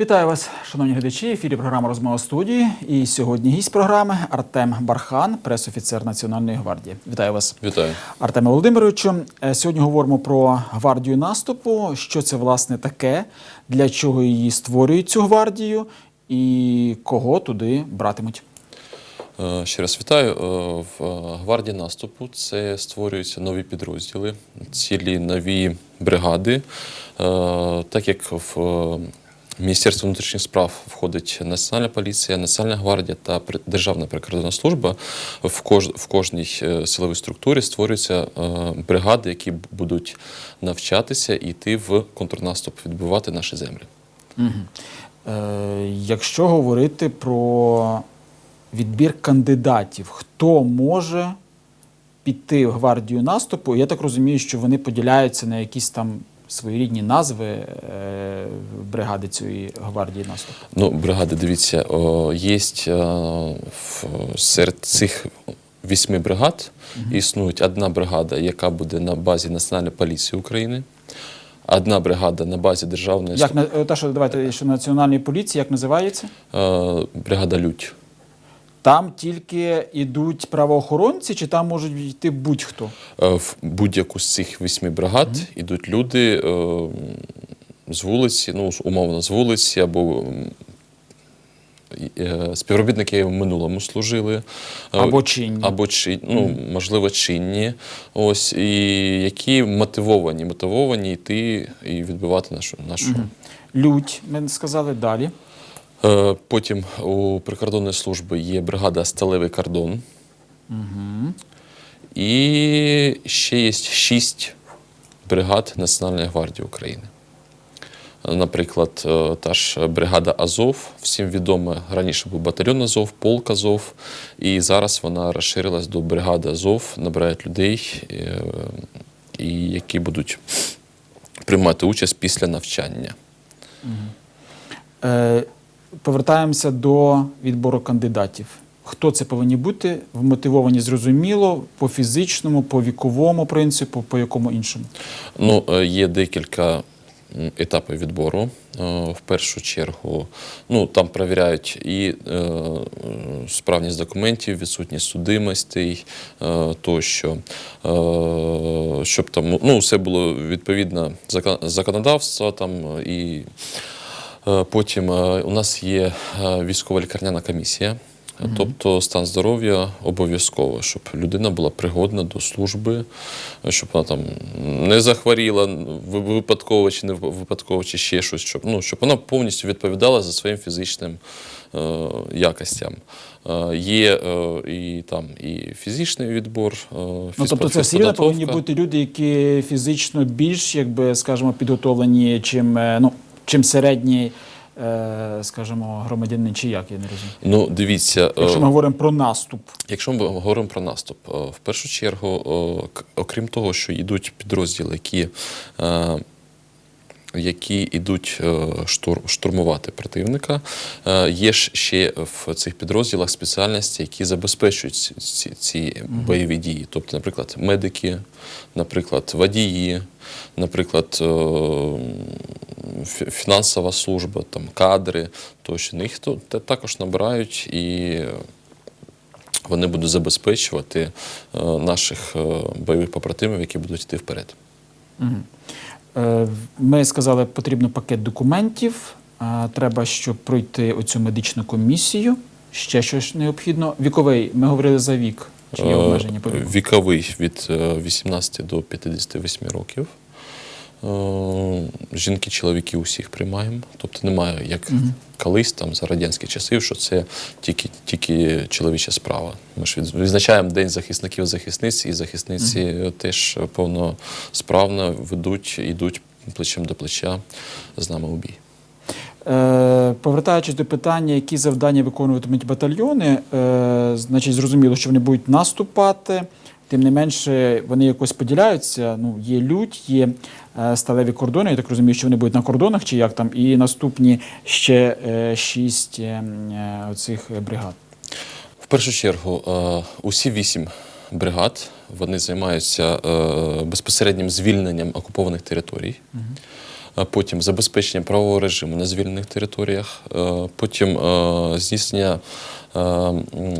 Вітаю вас, шановні глядачі. В ефірі програма розмова студії. І сьогодні гість програми Артем Бархан, пресофіцер Національної гвардії. Вітаю вас. Вітаю. Артеме Володимировичу, е, сьогодні говоримо про гвардію наступу. Що це власне таке, для чого її створюють цю гвардію, і кого туди братимуть. Е, Ще раз вітаю. Е, В гвардії наступу це створюються нові підрозділи, цілі нові бригади. Так як в Міністерство внутрішніх справ входить Національна поліція, Національна гвардія та Державна прикордонна служба, в, кож, в кожній е, силовій структурі створюються е, бригади, які будуть навчатися і йти в контрнаступ, відбивати наші землі. Е, якщо говорити про відбір кандидатів, хто може піти в гвардію наступу? Я так розумію, що вони поділяються на якісь там своєрідні назви е, бригади цієї гвардії наступу. Ну, бригади, дивіться, о, є е, в- серед цих вісьми бригад існує одна бригада, яка буде на базі Національної поліції України, одна бригада на базі Державної Як на е, та, що давайте що національної поліції, як називається? е, бригада Людь. Там тільки йдуть правоохоронці, чи там можуть йти будь-хто? Е, В будь-яку з цих вісьми бригад ідуть люди е, з вулиці, ну, умовно, з вулиці або е, співробітники в минулому служили. Е, Або чинні. Або чи, ну, можливо, чинні. Ось, і які мотивовані, мотивовані йти і відбивати нашу. нашу. Людь, ми сказали далі. Е, Потім у прикордонної служби є бригада Сталевий кордон. І ще є шість бригад Національної гвардії України. Наприклад, е, та ж бригада Азов, всім відома, раніше був батальйон Азов, полк Азов, і зараз вона розширилась до бригади Азов, набирають людей, е, і які будуть приймати участь після навчання. Е, повертаємося до відбору кандидатів. Хто це повинні бути? Вмотивовані зрозуміло, по фізичному, по віковому принципу, по якому іншому. Ну, є декілька м, етапів відбору. Е, В першу чергу, ну там перевіряють і е, справність документів, відсутність судимостей е, тощо, щоб там ну, все було відповідно закон- законодавства там і. Потім у нас є військова лікарняна комісія, тобто стан здоров'я обов'язково, щоб людина була пригодна до служби, е, щоб вона там не захворіла випадково чи не випадково, чи ще щось, щоб, ну, щоб вона повністю відповідала за своїм фізичним е, якостям. Е, Є е, і там і фізичний відбор, е, Ну, тобто це все повинні бути люди, які фізично більш, якби, скажімо, підготовлені, чим, е, ну, чим середній, е, скажімо, громадянин, чи як, я не розумію. Ну, дивіться, е, Якщо ми говоримо про наступ. Якщо ми говоримо про наступ, е, в першу чергу, е, окрім того, що йдуть підрозділи, які, е, які йдуть е, штур, штурмувати противника, е, є ж ще в цих підрозділах спеціальності, які забезпечують ці, ці, бойові дії. Тобто, наприклад, медики, наприклад, водії, наприклад, е, фінансова служба, там, кадри, тощо їх то- також набирають і вони будуть забезпечувати наших бойових побратимів, які будуть йти вперед. Е, Ми сказали, потрібно пакет документів. е, Треба, щоб пройти оцю медичну комісію. Ще щось необхідно. Віковий, ми говорили за вік. Чи є Е, обмеження по віку? Віковий від е, 18 до 58 років. Е, Жінки, чоловіки усіх приймаємо. Тобто немає як колись там за радянські часи, що це тільки, тільки чоловіча справа. Ми ж відзначаємо День захисників захисниць, і захисниці е, теж повносправно ведуть, йдуть плечем до плеча з нами у бій. Е, Повертаючись до питання, які завдання виконуватимуть батальйони, е, значить, зрозуміло, що вони будуть наступати. Тим не менше вони якось поділяються. Ну, є лють, є е, сталеві кордони. Я так розумію, що вони будуть на кордонах чи як там, і наступні ще е, шість е, е, оцих бригад. В першу чергу, е, усі вісім бригад вони займаються е, безпосереднім звільненням окупованих територій. А Потім забезпечення правового режиму на звільнених територіях, потім здійснення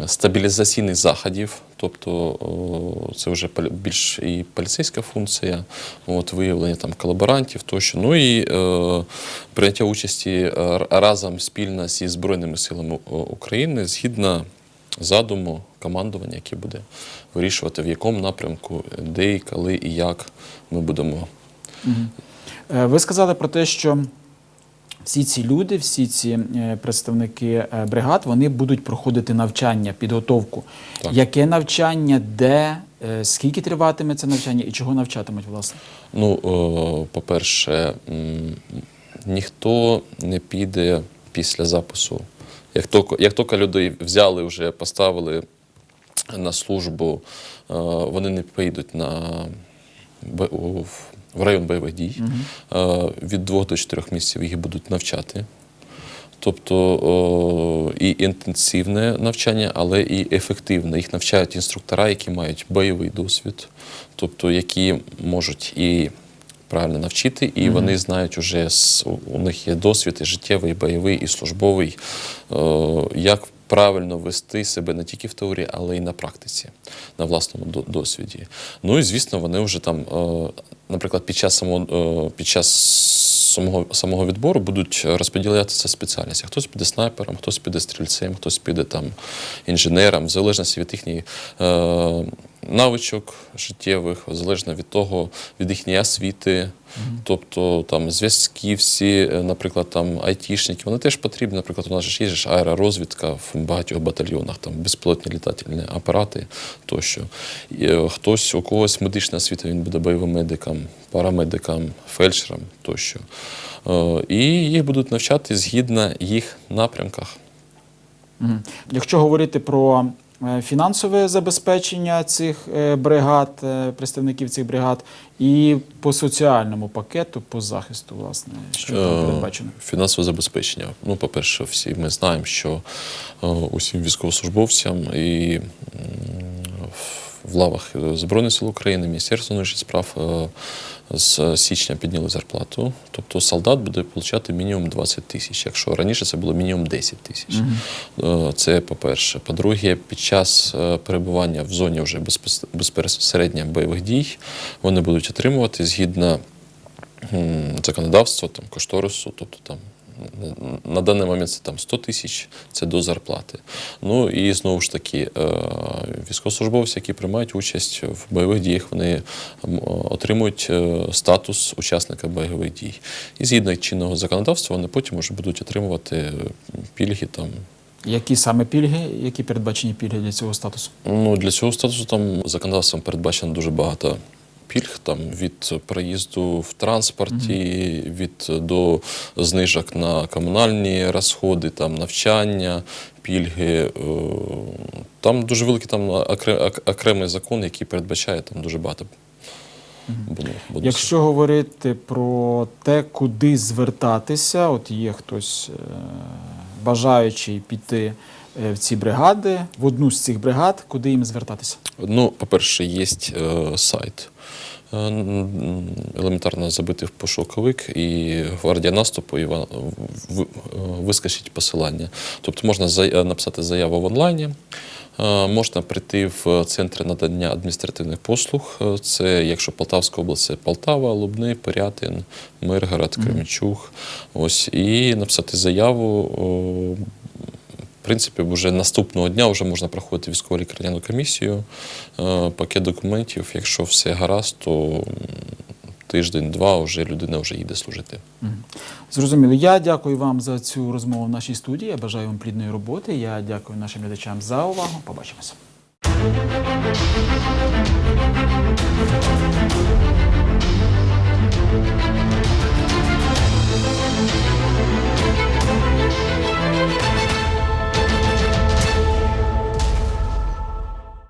стабілізаційних заходів, тобто це вже більш і поліцейська функція, от, виявлення там колаборантів тощо. Ну і е, прийняття участі е, разом спільно зі Збройними силами України згідно задуму командування, яке буде вирішувати, в якому напрямку, де і коли і як ми будемо Е, Ви сказали про те, що всі ці люди, всі ці е, представники е, бригад, вони будуть проходити навчання, підготовку. Так. Яке навчання, де, е, скільки триватиме це навчання і чого навчатимуть, власне? Ну, по-перше, ніхто не піде після запису. Як тільки, як тільки людей взяли, вже поставили на службу, вони не поїдуть на, в район бойових дій. Е, Від двох до чотирьох місяців їх будуть навчати. Тобто і інтенсивне навчання, але і ефективне. Їх навчають інструктора, які мають бойовий досвід, тобто які можуть і правильно навчити, і вони знають уже у них є досвід і життєвий, і бойовий, і службовий, о, як правильно вести себе не тільки в теорії, але й на практиці, на власному досвіді. Ну і звісно, вони вже там, е, наприклад, під час самого е, під час самого, самого відбору будуть розподілятися спеціальності. Хтось піде снайпером, хтось піде стрільцем, хтось піде там інженером, в залежності від їхньої е, навичок життєвих, залежно від того, від їхньої освіти. Тобто там зв'язківці, е, наприклад, там айтішники, вони теж потрібні. Наприклад, у нас ж є ж аеророзвідка в багатьох батальйонах, там безпілотні літательні апарати тощо. І, е, Хтось, у когось медична освіта, він буде бойовим медиком, парамедиком, фельдшером тощо. Е, І їх будуть навчати згідно їх напрямках. Якщо говорити про фінансове забезпечення цих е, бригад, е, представників цих бригад, і по соціальному пакету, по захисту, власне, що там Е, передбачено? Фінансове забезпечення. Ну, по-перше, всі ми знаємо, що е, усім військовослужбовцям і м, в лавах Збройних сил України, Міністерства внутрішніх справ е, з січня підняли зарплату. Тобто солдат буде отримати мінімум 20 тисяч, якщо раніше це було мінімум 10 тисяч. Е, Це по-перше. По-друге, під час е, перебування в зоні вже безпос- безпосередньо бойових дій вони будуть отримувати згідно законодавства, там, кошторису, тобто там. На- даний момент це там 100 тисяч, це до зарплати. Ну і знову ж таки, е, військовослужбовці, які приймають участь в бойових діях, вони отримують е, статус учасника бойових дій. І згідно чинного законодавства, вони потім вже будуть отримувати е, пільги там. Які саме пільги, які передбачені пільги для цього статусу? Ну, для цього статусу там законодавством передбачено дуже багато пільг, там від проїзду в транспорті, від до знижок на комунальні розходи, там навчання, пільги. е, Там дуже великий там окремий закон, який передбачає там дуже багато. бонусів. Якщо говорити про те, куди звертатися, от є хтось е, бажаючий піти е, в ці бригади, в одну з цих бригад, куди їм звертатися? Ну, по-перше, є сайт. Е, Елементарно забити в пошуковик і гвардія наступу і е, вискочить посилання. Тобто можна е, написати заяву в онлайні, можна прийти в центри надання адміністративних послуг. Це, якщо Полтавська область, це Полтава, Лубни, Пирятин, Миргород, Кременчуг. Ось, і написати заяву принципі, вже наступного дня вже можна проходити військову лікарняну комісію, е, пакет документів. Якщо все гаразд, то тиждень-два вже людина вже їде служити. Зрозуміло. Я дякую вам за цю розмову в нашій студії. Я бажаю вам плідної роботи. Я дякую нашим глядачам за увагу. Побачимося.